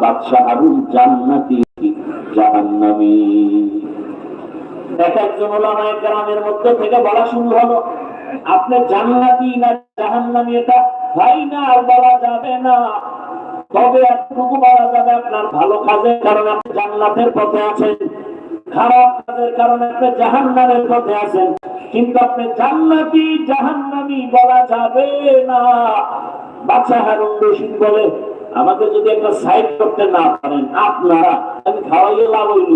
বাদশাহ হারুন জান্নাতি জাহান্নামী। এক একজন ওলামায়ে কেরামের মধ্যে থেকে বলা শুরু হলো, আপনি জান্নাতি না জাহান্নামী? এটা ফাইনাল বলা যাবে না। তবে এতটুকু বলা যাবে আপনার ভালো কাজের কারণে আপনি জান্নাতের পথে আছেন। খারাপ কাজের কারণে আপনি জাহান্নামের পথে আছেন। কিন্তু আপনি জান্নাতি জাহান্নামী বলা যাবে না। বাচ্চা হারুন রশিদ বলে আমাকে যদি একটা সাইড করতে না পারেন, আপনারা, আমি খাওয়াইয়ে লাভ হইল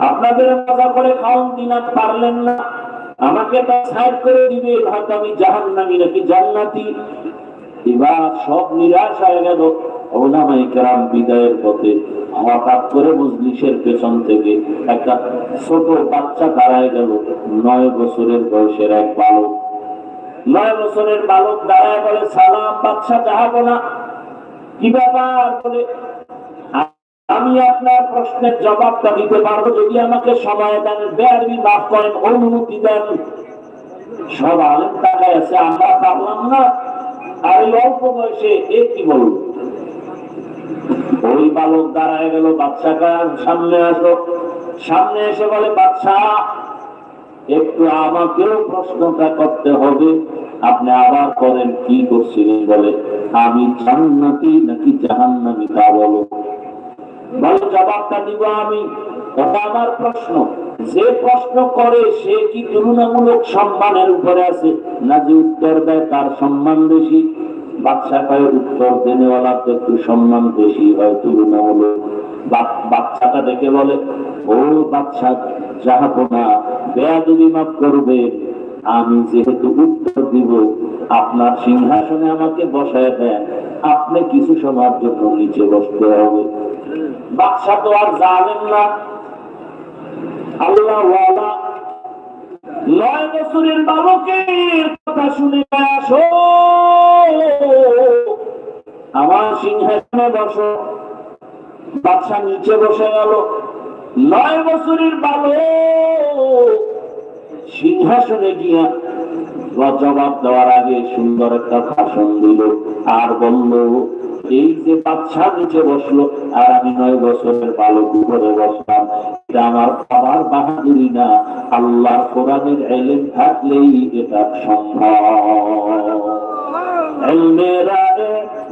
আপনাদের মজা করে খাওয়ান দিনা পারলেন না। আমাকে তা সাইড করে দিবে, হয়তো আমি জাহান্নামী নাকি জান্নাতি। এবার সব নিরাশ হয়ে গেল। ওলামাই কেরাম বিদায়ের পথে হঠাৎ করে মজলিসের পেছন থেকে একটা ছোট বাচ্চা দাঁড়ায় গেল। নয় বছরের বয়সের এক বালক। নয় বছরের বালক দাঁড়ায় বলে, সালাম বাচ্চা যাহাবো না কি ব্যাপার? বলে, আমি আপনার প্রশ্নের জবাবটা দিতে পারব যদি আমাকে সময় দেন বেআরবি মাফ করেন, অনুমতি দেন। সব আলেম টাকায় আছে, আমরা পারলাম না। আর এই অল্প বয়সে এ কি বলুন ওই বালক দাঁড়ায় গেল বাচ্চাটা সামনে আসো সামনে এসে বলে বাচ্চা একটু আমাকেও প্রশ্নটা করতে হবে। আপনি আবার করেন কি করছিলেন বলে, আমি জান্নাতি নাকি জাহান্নামি তা বলো। বলে, জবাবটা দিব আমি। ওটা আমার প্রশ্ন। যে প্রশ্ন করে, সে কি তুলনামূলক সম্মানের উপরে আছে? না যে উত্তর দেয়, তার সম্মান বেশি? কয়ে, উত্তর দেনেওয়ালা তো একটু সম্মান বেশি হয় তুলনামূলক। বাচ্চাটা দেখে বলে, ও বাচ্চা যাহাবো না বেয়াদবি মাফ করবে। আমি যেহেতু উত্তর দিব, আপনার সিংহাসনে আমাকে বসায় দেন। আপনি কিছু সময়ের জন্য নিচে বসতে হবে। বাচ্চা তো আর জানেন না। আল্লাহ নয় বছরের বালকের কথা শুনে আসো, আমার সিংহাসনে বসো। বাচ্চা নিচে বসে গেল। নয় বছরের বালক সিংহাসনে গিয়া জবাব দেওয়ার আগে সুন্দর একটা ভাষণ দিল আর বলল এই যে বাচ্চা নিচে বসল আর আমি নয় বছরের বালক উপরে বসলাম এটা আমার বাবার বাহাদুরি না। আল্লাহ কোরআনের এলেন থাকলেই এটা সম্ভব।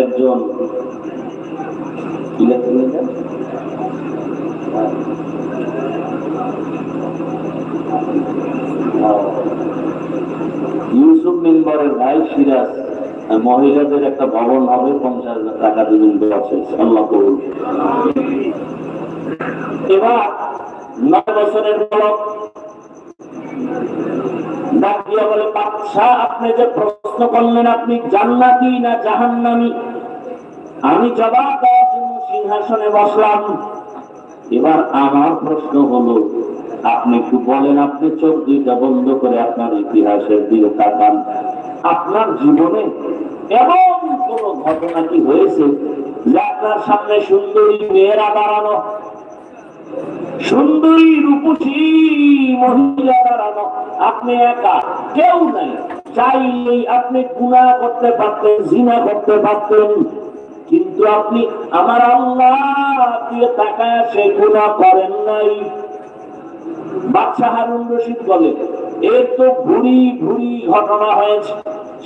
একজন। ইউসুফ মেম্বারের ভাই সিরাজ মহিলাদের একটা ভবন হবে, পঞ্চাশ হাজার টাকা আছে আল্লাহ করুন এবার নয় বছরের বালক ডাক বলে, বাদশা, আপনি যে প্রশ্ন করলেন, আপনি জান্নাতি না জাহান্নামি? আমি জবাব দেওয়ার জন্য সিংহাসনে বসলাম। এবার আমার প্রশ্ন হলো, আপনি একটু বলেন, আপনি চোখ দুইটা বন্ধ করে আপনার ইতিহাসের দিকে তাকান। আপনার জীবনে এমন কোন ঘটনা কি হয়েছে, যে আপনার সামনে সুন্দরী মেয়েরা দাঁড়ানো? সুন্দরী রূপসী মহিলা দাঁড়ানো আপনি একা, কেউ নাই। চাইলেই আপনি গুণা করতে পারতেন, জিনা করতে পারতেন। কিন্তু আপনি আমার আল্লাহ সে গুণা করেন নাই। হারুন রশিদ বলে এর তো ভুরি ভুরি ঘটনা হয়েছে,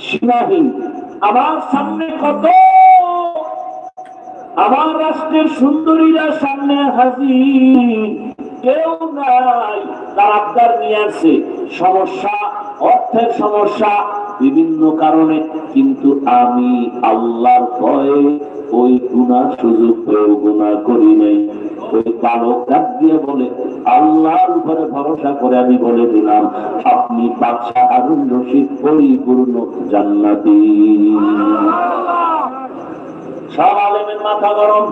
সীমাহীন। আমার সামনে কত আমার রাষ্ট্রের সুন্দরীরা সামনে হাজির। কেউ নাই, তার আবদার নিয়ে আসছে সমস্যা, অর্থের সমস্যা বিভিন্ন কারণে, কিন্তু আমি আল্লাহর ভয়ে ওই গুণার সুযোগ পেয়েও গুণা করি নাই। ওই বালক ডাক দিয়ে বলে, আল্লাহর উপরে ভরসা করে আমি বলে দিলাম, আপনি বাদশাহ হারুন রশিদ পরিপূর্ণ জান্নাতি। সব আলেমের মাথা গরম।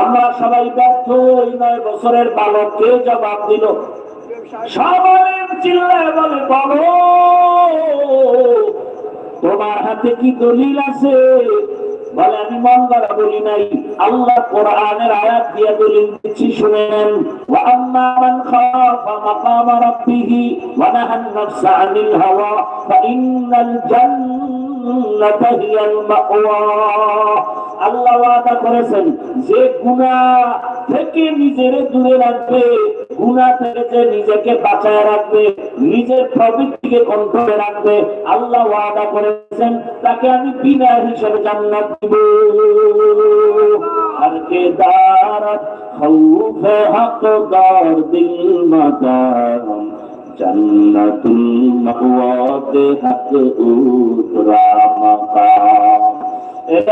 আমরা সবাই ব্যর্থ, ওই নয় বছরের বালককে জবাব দিল? সবাই বলে তোমার হাতে কি দলিল আছে? বলে, আমি মন দ্বারা বলি নাই। আল্লাহ কোরআনের আয়াত দিয়ে দলিল দিচ্ছি, শুনেন। ওয়া আম্মা মান খাফা মাকামা রাব্বিহি ওয়া নাফসা আল্লাহ ওয়াদা করেছেন, যে গুনাহ থেকে নিজের দূরে রাখবে, গুনাহ থেকে নিজেকে বাঁচায় রাখবে, নিজের প্রবৃত্তিকে কন্ট্রোলে রাখবে, আল্লাহ ওয়াদা করেছেন, তাকে আমি বিনা হিসেবে জান্নাত দিব। আর কে দারাত খৌফে হক দার দিল মাদাম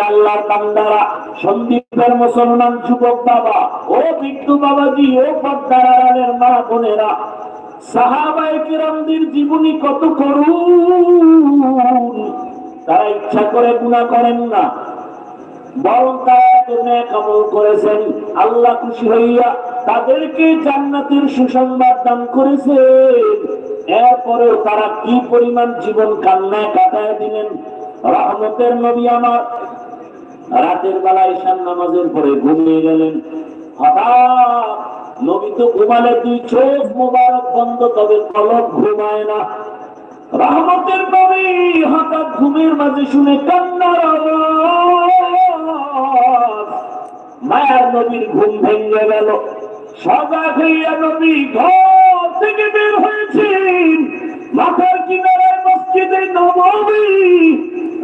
আল্লাহর বান্দারা সন্দীপের মুসলমান যুবক বাবা ও বাবাজি ও মা বোনেরা সাহাবায়ে কিরামদের জীবনী কত করুন তারা ইচ্ছা করে গুনাহ করেন না বরং তারা করেছেন। আল্লাহ খুশি হইয়া তাদেরকে জান্নাতের সুসংবাদ দান করেছেন এরপরে তারা কি পরিমাণ জীবন কান্নায় কাটায় দিলেন? রহমতের নবী আমার। রাতের বেলা ঈশান নামাজের পরে ঘুমিয়ে গেলেন। হঠাৎ নবী তো ঘুমালে, দুই চোখ মোবারক বন্ধ, তবে কলক ঘুমায় না। রহমতের নবী হঠাৎ ঘুমের মাঝে শুনে কান্নার আওয়াজ। মায়ার নবীর ঘুম ভেঙে গেল। সজাগ হইয়া নবী ঘর থেকে বের হয়েছেন। মাথার কিনারায় মসজিদে নবী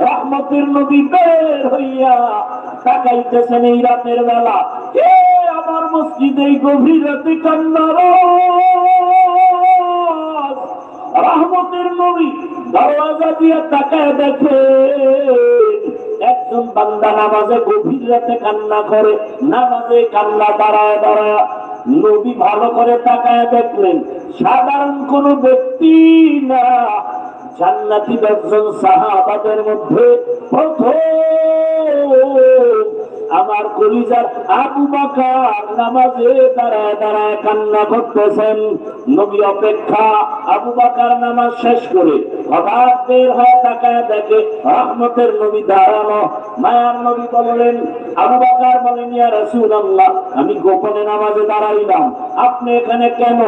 রহমতের নবী বের হইয়া তাকাইতেছেন এই রাতের বেলা। কে আমার মসজিদে গভীর রাতে কান্নার রহমতের দরওয়াজা তাকায় দেখে, একজন বান্দা নামাজে গভীর রাতে কান্না করে, নামাজে কান্না দাঁড়ায় দাঁড়ায় নবী ভালো করে তাকায় দেখলেন সাধারণ কোন ব্যক্তি না। জান্নাতি দশজন সাহাবাদের মধ্যে প্রথম আমার কলিজার আবু বাকার নামাজে দাঁড়ায় দাঁড়ায় কান্না করতেছেন। নবী অপেক্ষা আবু বাকার নামাজ শেষ করে হঠাৎ বের হয়ে তাকায় দেখে রহমতের নবী দাঁড়ানো। মায়ার নবী বললেন, আবু বাকার বলেন, ইয়া রাসূলুল্লাহ, আমি গোপনে নামাজে দাঁড়াইলাম। আপনি এখানে কেন?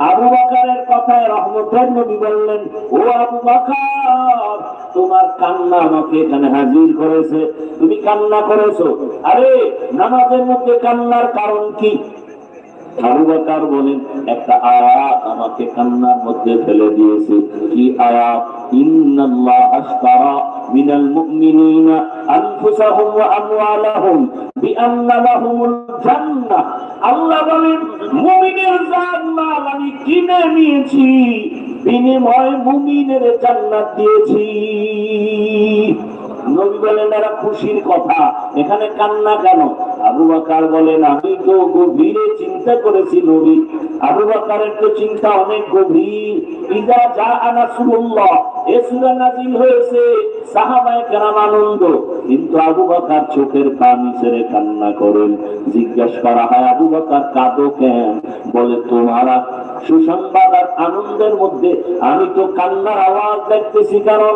আবু বাকারের কথায় রহমতের নবী বললেন, ও আবু বাকার, তোমার কান্না আমাকে এখানে হাজির করেছে। তুমি কান্না করেছ। আরে, নামাজের মধ্যে কান্নার কারণ কি? আবু বকর বলেন, একটা আয়াত আমাকে কান্নার মধ্যে ফেলে দিয়েছে। কি আয়াত? ইন্নাল্লাহ আশতারা মিনাল মুমিনিনা আনফুসাহুম ওয়া আমওয়ালাহুম বিআন্না লাহুমুল আল্লাহ বলেন, মুমিনের জান মাল আমি কিনে নিয়েছি, বিনিময় মুমিনের জান্নাত দিয়েছি। নবী বলেন খুশির কথা। এখানে কান্না কেন? আবু বাকার বলেন, আমি তো গভীরে চিন্তা করেছি নবী। আবু বাকারের তো চিন্তা অনেক গভীর। ইদা যা এ সূরা নাজিল হয়েছে কেরাম আনন্দ। কিন্তু আবু বাকার চোখের পানি ছেড়ে কান্না করেন। জিজ্ঞাসা করা হয়, আবু বাকার, কাঁদো কেন? বলে, তোমারা সুসংবাদ আর আনন্দের মধ্যে আমি তো কান্নার আওয়াজ দেখতেছি, কারণ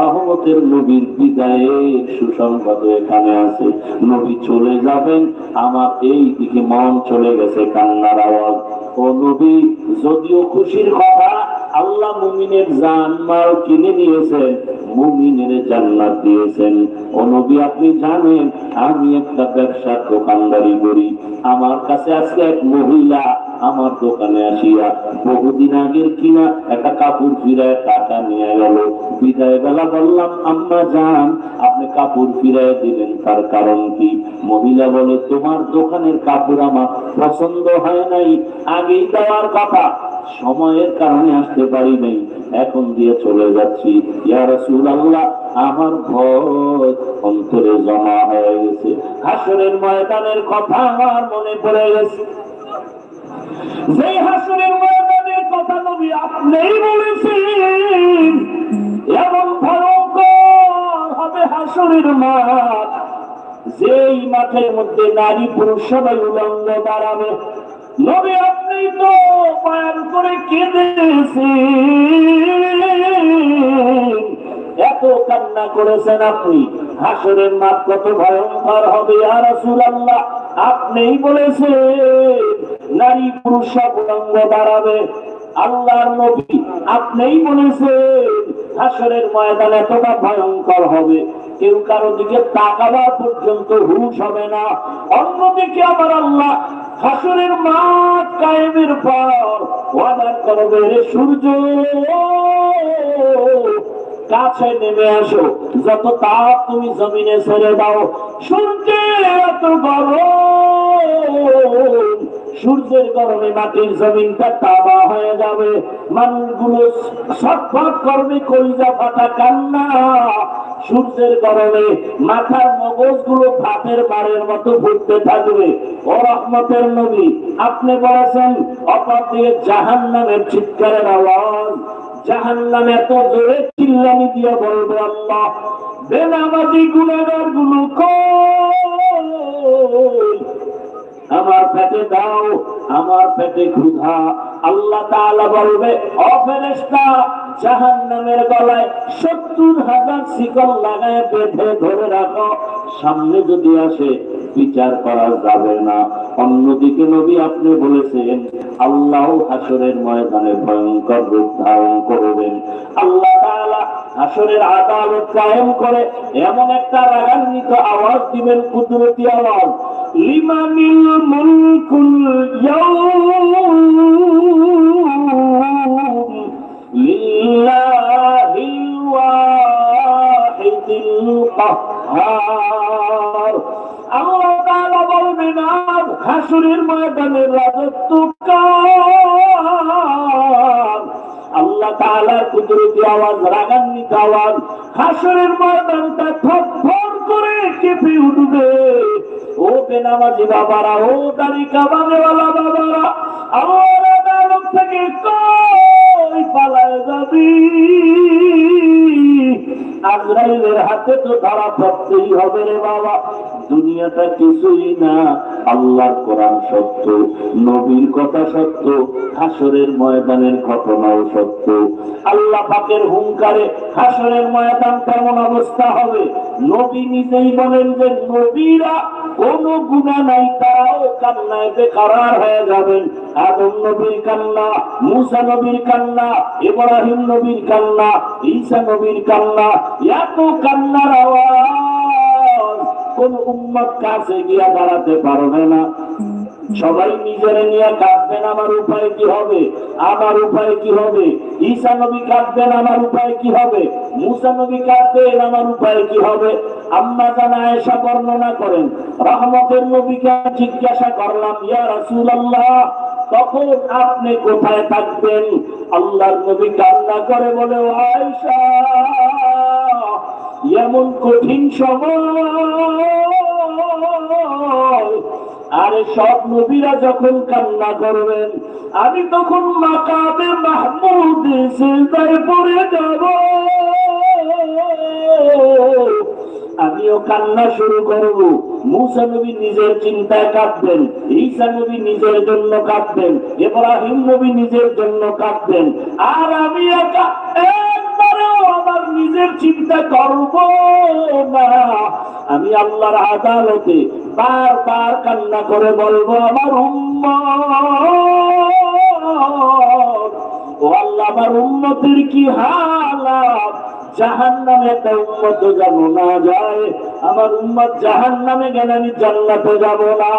রহমতের নবীর বিদায়ের সুসংবাদ এখানে আছে। নবী চলে যাবেন, আমার এই দিকে মন চলে গেছে কান্নার আওয়াজ। ও নবী, যদিও খুশির কথা, আল্লাহ মুমিনের জান মাল কিনে নিয়েছেন, মুমিনের জান্নাত দিয়েছেন। ও নবী, আপনি জানেন, আমি একটা ব্যবসার দোকানদারি করি। আমার কাছে আজকে এক মহিলা আমার দোকানে আসিয়া বহুদিন আগের কিনা একটা কাপড় ফিরায় টাকা নিয়ে গেল। বিদায় বেলা বললাম, আম্মা যান আপনি কাপড় ফিরায় দিলেন তার কারণ কি? মহিলা বলে, তোমার দোকানের কাপড় আমার পছন্দ হয় নাই, আগেই দেওয়ার কথা। সময়ের কারণে আসতে পারি নাই, এখন দিয়ে চলে যাচ্ছি। ইয়া রাসূলুল্লাহ, আমার ভয় অন্তরে জমা হয়ে গেছে। হাসরের ময়দানের কথা আমার মনে পড়ে গেছে। যেই হাসরের ময়দানের কথা নবী আপনিই বলেছেন। এমন ভয়ঙ্কর হবে হাসরের মাঠ যেই মাঠের মধ্যে নারী পুরুষ সবাই উলঙ্গ দাঁড়াবে নবী আপনি তো বয়ান করে কেঁদেছেন। এত কান্না করেছেন আপনি। হাসরের মাঠ কত ভয়ঙ্কর হবে আর রাসূল আল্লাহ আপনিই বলেছেন, নারী পুরুষ সব উলঙ্গ দাঁড়াবে আল্লাহর নবী আপনিই বলেছেন, হাসরের ময়দান এতটা ভয়ঙ্কর হবে। কেউ কারও দিকে তাকাবা পর্যন্ত হুশ হবে না। অন্যদিকে আমার আল্লাহ হাসরের মাঠ কায়েমের পর ওয়াদার করবে সূর্য! কাছে নেমে আসো। যত তাপ তুমি জমিনে ছেড়ে দাও, সূর্যের এত গরম। সূর্যের গরমে মাটির জমিনটা তামা হয়ে যাবে। মানুষগুলো ছটফট করবে কলিজা ফাটা কান্না। সূর্যের গরমে মাথার মগজগুলো ভাতের মারের মতো ঘুরতে থাকবে। ও রহমতের নবী, আপনি বলেছেন অপর দিয়ে জাহান নামের চিৎকারের আওয়াজ। জাহান নামে এত জোরে চিল্লানি দিয়া বলবে আল্লাহ, বেনামাজি গুণাগারগুলো আমার পেটে দাও, আমার পেটে ক্ষুধা। আল্লাহ বলবে অফেরেস্তা জাহান নামের গলায় সত্তর হাজার শিকল লাগায় বেঁধে ধরে রাখো। সামনে যদি আসে, বিচার করা যাবে না। অন্যদিকে নবী আপনি বলেছেন, আল্লাহ হাসরের ময়দানে ভয়ঙ্কর রূপ ধারণ করবেন। আল্লাহ হাসরের আদালত কায়েম করে এমন একটা রাগান্বিত আওয়াজ দিবেন, কুদরতি আওয়াজ, লিমানিল মুলকুল ইয়াউম? কাহ্হার আল্লাহ তাআলা বলবেন আজ হাসরের ময়দানের রাজত্ব আল্লাহ তাআলার কুদরতি আওয়াজ, রাগান্বিত আওয়াজ, হাসরের ময়দানটা থরথর করে কেঁপে উঠবে। ও বেনামাজি বাবারা, ও দাড়ি কামানেওয়ালা বাবারা, আমার আদালত থেকে কই পালায় যাবি? আজরাইলের হাতে তো ধরা সত্যি হবে রে বাবা। দুনিয়াটা কিছুই না, আল্লাহর কোরআন সত্য, নবীর কথা সত্য, হাসরের ময়দানের ঘটনাও সত্য। আল্লাহ পাকের হুঙ্কারে হাসরের ময়দান কেমন অবস্থা হবে? নবী নিজেই বলেন যে, নবীরা কোন গুণা নাই, তারাও কান্নায় বেকারার হয়ে যাবেন। আদম নবীর কান্না, মুসা নবীর কান্না, ইব্রাহিম নবীর কান্না, ঈসা নবীর কান্না, এত কান্নার আওয়াজ কোন উম্মত কাছে গিয়া দাঁড়াতে পারবে না। সবাই নিজের নিয়ে কাঁদবেন, আমার উপায় কি হবে? আমার উপায় কি হবে? ঈসা নবী কাঁদবেন, আমার উপায় কি হবে? মুসা নবী কাঁদবেন, আমার উপায় কি হবে? আম্মা জানা এসা বর্ণনা করেন রহমতের নবীকে জিজ্ঞাসা করলাম, ইয়া রাসূলুল্লাহ, তখন আপনি কোথায় থাকবেন? আল্লাহর নবী কান্না করে বলে "ও আয়েশা, এমন কঠিন সময়। আরে সব নবীরা যখন কান্না করবেন, আমি তখন মাকাবে মাহমুদ সিজদায় পড়ে যাব। আমিও কান্না শুরু করব। মুসা নবী নিজের চিন্তায় কাঁদবেন, ঈসা নবী নিজের জন্য কাঁদবেন, ইব্রাহিম নবী নিজের জন্য কাঁদবেন। আর আমি একা আমার নিজের চিন্তা করব না। আমি আল্লাহর আদালতে বারবার কান্না করে বলব, আমার উম্মত, ও আল্লাহ, আমার উন্নতির কি হালাত? জাহান নামে একটা উন্মত যেন না যায়। আমার উম্মত জাহান নামে গেলে আমি জান্নাতে যাব না।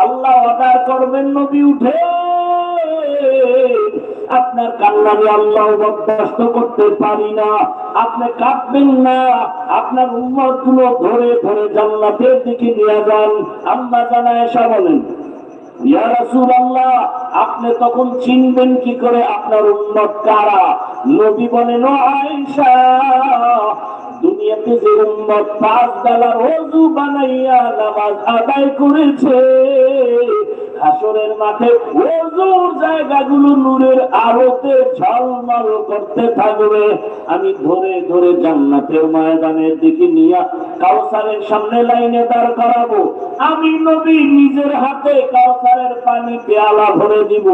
আল্লাহ অর্ডার করবেন নবী উঠে। আপনার কান্নাকে আল্লাহ বরদাস্ত করতে পারি না। আপনি কাঁদবেন না। আপনার উম্মতগুলো ধরে ধরে জান্নাতের দিকে নিয়ে যান। আম্মা জানা এসা বলেন আপনি তখন চিনবেন কি করে আপনার উন্মত কারা? নবী বলেন দুনিয়াতে যে উন্মত পাঁচ বেলা রোজু বানাইয়া নামাজ আদায় করেছে হাসরের মাঠে ওজুর জায়গাগুলো নূরের আলোতে ঝলমল করতে থাকবে। আমি ধরে ধরে জান্নাতের ময়দানের দিকে নিয়ে কাউসারের সামনে লাইনে দাঁড় করাবো। আমি নবী নিজের হাতে কাউসারের পানি পেয়ালা ভরে দিব।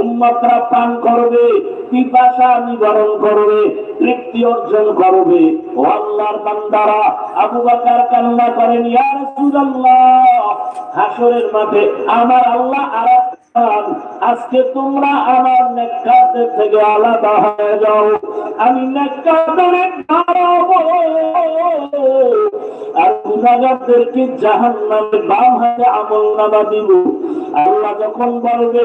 উম্মতরা পান করবে, পিপাসা নিবারণ করবে, তৃপ্তি অর্জন করবে। ও আল্লাহর বান্দারা আবু বাকার কান্না করেন ইয়া রাসূলুল্লাহ হাসরের মাঠে আমার আল্লাহ আর আজকে তোমরা আমার নেককারদের থেকে আলাদা হয়ে যাও। আমি বাম হাতে আমল নামা দিব। আল্লাহ যখন বলবে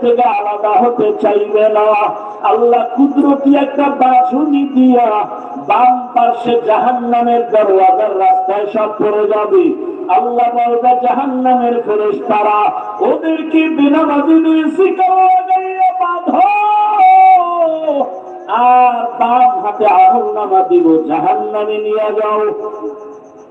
থেকে আলাদা হতে চাইবে না। আল্লাহ কুদরতি একটা বাসুনি দিয়া বাম পার্শ্বে জাহান নামের দরওয়াজার রাস্তায় সব পড়ে যাবে। আল্লাহ বলবে জাহান নামের ফেরেস তারা ওদেরকে বিনা মাজিদে শিকার লাগাইয়া বাঁধো। আর বাম হাতে আগুন নামা দিব জাহান নামে নিয়ে যাও।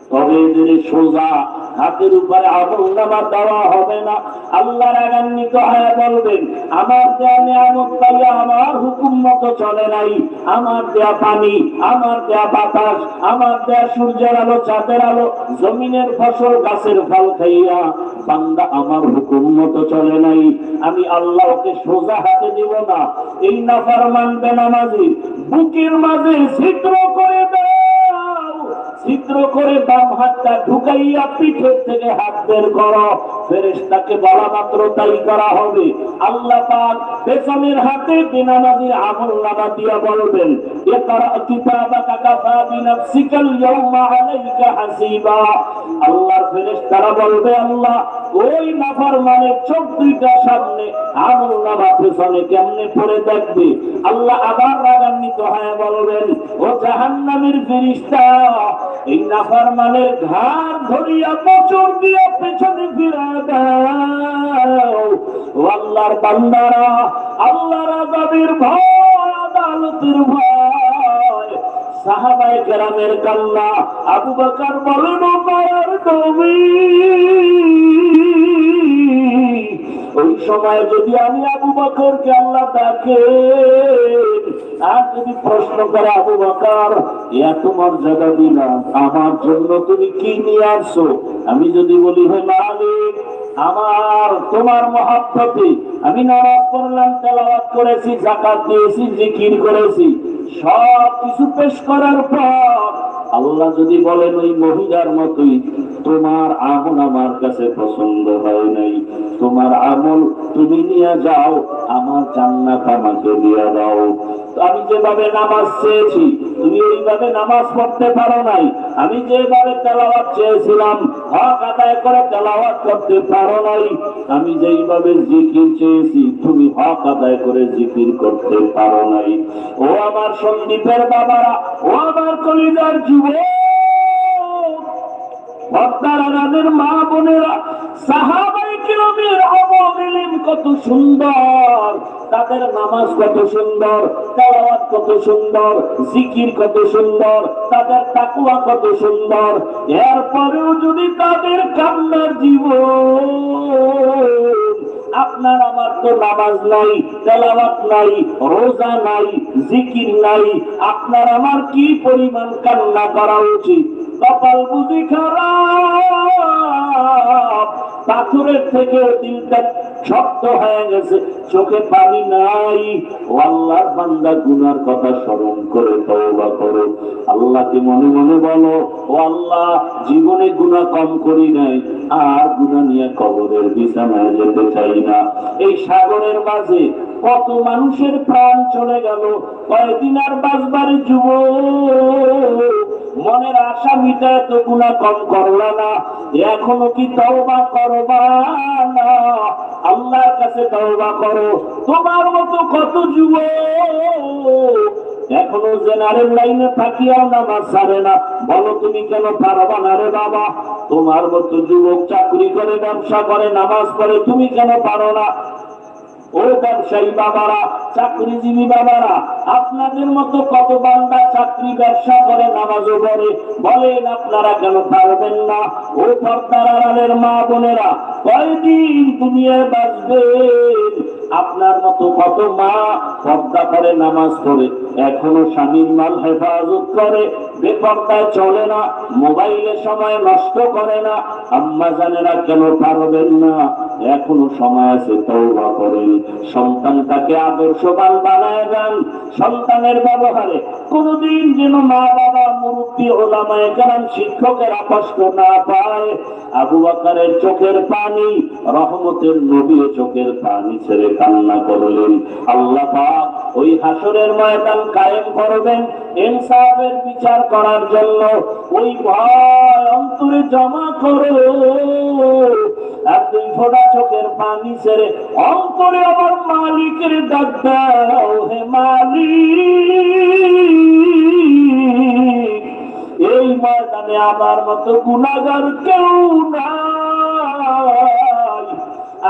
তবে এদের সোজা হাতের উপরে আমল নামা দেওয়া হবে না। আল্লাহ রাগান্বিত বলবেন, আমার দেয়া নিয়ামত পাইয়া আমার হুকুম মতো চলে নাই। আমার দেয়া পানি, আমার দেয়া বাতাস, আমার দেয়া সূর্যের আলো, চাঁদের আলো, জমিনের ফসল, গাছের ফল খাইয়া বান্দা আমার হুকুম মতো চলে নাই। আমি আল্লাহকে সোজা হাতে দিব না। এই নাফার মানবে নামাজি বুকের মাঝে ছিদ্র করে দাও ছিদ্র করে বাম হাতটা ঢুকাইয়া পিঠের থেকে হাত বের করো। ফেরেশতাকে বলা মাত্র তাই করা হবে। আল্লাহ পাক পেছনের হাতে বিনামাজির আমল নামা দিয়া বলবেন, ইকরা কিতাবাকা কাফা বিনাফসিকাল ইয়াউমা আলাইকা হাসিবা। আল্লাহর ফেরেশতারা বলবে, আল্লাহ ওই নাফরমানের চোখ দুইটা সামনে, আমল নামা পেছনে কেমনে পড়ে দেখবে? আল্লাহ আবার রাগান্বিত হয়ে বলবেন, ও জাহান্নামের ফেরেশতা, এই নাফরমানের ঘাড় ধরিয়া বছর দিয়ে পেছনে ফিরে দাও। ও আল্লাহর বান্দারা, আল্লাহর আজাবের ভয়, আদালতের ভয়। সাহাবায়ে কেরামের আবু বলেন ওই সময় যদি আমি আবু বকরকে আল্লাহ ডাকে, আর যদি প্রশ্ন করে, আবু বকর এত মর্যাদা দিলাম, আমার জন্য তুমি কি নিয়ে আসছো? আমি যদি বলি, হে মালিক আমার তোমার মহাব্বতে আমি নামাজ পড়লাম, তেলাওয়াত করেছি জাকাত দিয়েছি, জিকির করেছি, সব কিছু পেশ করার পর আল্লাহ যদি বলেন ওই মহিলার মতোই তোমার আমল আমার কাছে পছন্দ হয় নাই। তোমার আমল তুমি নিয়ে যাও, আমার জান্নাত আমাকে দিয়ে দাও। আমি যেভাবে নামাজ চেয়েছি, তুমি ওইভাবে নামাজ পড়তে পারো নাই। আমি যেভাবে তেলাওয়াত চেয়েছিলাম, হক আদায় করে তেলাওয়াত করতে পারো নাই। আমি যেইভাবে জিকির চেয়েছি, তুমি হক আদায় করে জিকির করতে পারো নাই। ও আমার সন্দীপের বাবারা, ও আমার কলিজার যুবক, ভক্তারা মা বোনেরা, সাহাবাই কিরমের অবমিলিম কত সুন্দর, তাদের নামাজ কত সুন্দর, তেলাওয়াত কত সুন্দর, জিকির কত সুন্দর, তাদের তাকুয়া কত সুন্দর। এরপরেও যদি তাদের কান্নার জীবন, আপনার আমার তো নামাজ নাই, তেলাওয়াত নাই, রোজা নাই, জিকির নাই, আপনার আমার কি পরিমাণ কান্না করা উচিত? কপাল বুঝি খারাপ, পাথরের থেকে দিলটা শক্ত হয়ে গেছে, চোখে পানি নাই। আল্লাহর বান্দা গুনার কথা স্মরণ করে, তওবা করো। আল্লাহকে মনে মনে বলো, ও আল্লাহ, জীবনে গুনাহ কম করি নাই, আর গুনাহ নিয়ে কবরের বিছানায় যেতে চাই না। এই সাগরের মাঝে কত মানুষের প্রাণ চলে গেল কয়েকদিন আর বাঁচবার যুব মনের আশা মিটায় তো গুণা কম করলা না। এখনও কি তওবা করবা না? আল্লাহর কাছে তওবা করো। তোমার মতো কত যুব এখনও জেনারেল লাইনে থাকিয়াও নামাজ ছাড়ে না। বলো তুমি কেন পারবা না রে বাবা? তোমার মতো যুবক চাকরি করে, ব্যবসা করে, নামাজ পড়ে, তুমি কেন পারো না? ও ব্যবসায়ী বাবারা, চাকরিজীবী বাবারা, আপনাদের মতো কত বান্দা চাকরি ব্যবসা করে, নামাজও পড়ে, বলেন আপনারা কেন পারবেন না? ও মা বোনেরা, কয়দিন দুনিয়ায় বাঁচবেন? আপনার মতো কত মা পর্দা করে, নামাজ পড়ে, এখনও স্বামীর মাল হেফাজত করে, বেপর্দায় চলে না, মোবাইলে সময় নষ্ট করে না, আম্মা জানেরা কেন পারবেন না? এখনও সময় আছে তৌবা করেন। সন্তানটাকে আদর্শবান বানায় দেন। সন্তানের ব্যবহারে কোনদিন যেন মা বাবা মুরব্বী ওলামায় কারণ শিক্ষকেরা কষ্ট না পায়। আবু বাকারের চোখের পানি, রহমতের নবী চোখের পানি ছেড়ে কান্না করলেন। আল্লাহ ওই হাসরের ময়দান কায়েম করবেন ইনসাফের বিচার করার জন্য। ওই ভয় অন্তরে জমা করো। চোখের পানি ছেড়ে অন্তরে আমার মালিকের হে মালিক। এই ময়দানে আমার মতো গুণাগার কেউ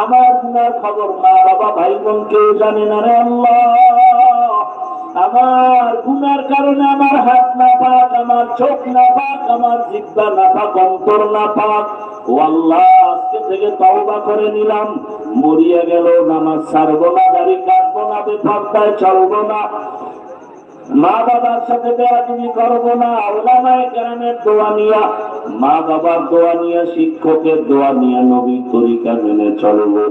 আমার গুনার খবর মা বাবা ভাই বোন কেউ জানে না রে আল্লাহ। আমার গুনার কারণে আমার হাত না পাক আমার চোখ না পাক আমার জিব্বা না পাক অন্তর না পাক ও আজকে থেকে তওবা করে নিলাম। মরিয়া গেল, নামাজ ছাড়বো না, গাড়ি কাটবো না বেপর্দায় চলবো না। মা বাবার সাথে বেড়াদিনি করব না, ওলামায় গ্রামের দোয়া নিয়া মা বাবার দোয়া নিয়া, শিক্ষকের দোয়া নিয়া নবীর তরিকা মেনে চলবো।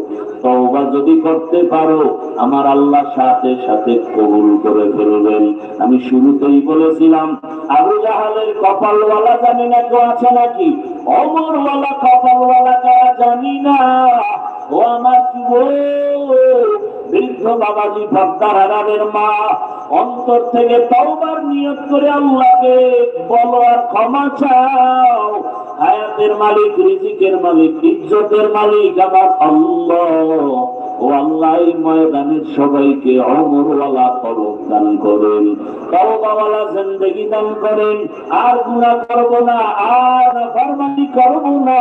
তওবা যদি করতে পারো, আমার আল্লাহ সাথে সাথে কবুল করে ফেলবেন। আমি শুরুতেই বলেছিলাম, আবু জাহালের কপালওয়ালা জানি না কেউ আছে নাকি? অমরওয়ালা কপালওয়ালা কারা জানি না। ও আমার বৃদ্ধ বাবাজি মা অন্তর থেকে করে আল্লাহকে বলো আর ক্ষমা চাও হায়াতের মালিক রিজিকের মালিক ইজ্জতের মালিক আল্লাহ ও আল্লাহ ময়দানের সবাইকে অমরওয়ালা খবর দান করেন তওবাওয়ালা জিন্দেগি দান করেন আর গুনাহ করব না, আর ফরমানি করব না।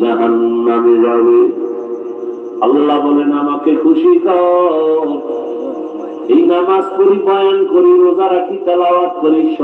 জাহান্নামে যাবে। আল্লাহ বলেন, আমাকে খুশি কর। এই নামাজ করি বয়ান করি, রোজা রাখি, তালাওয়াত করি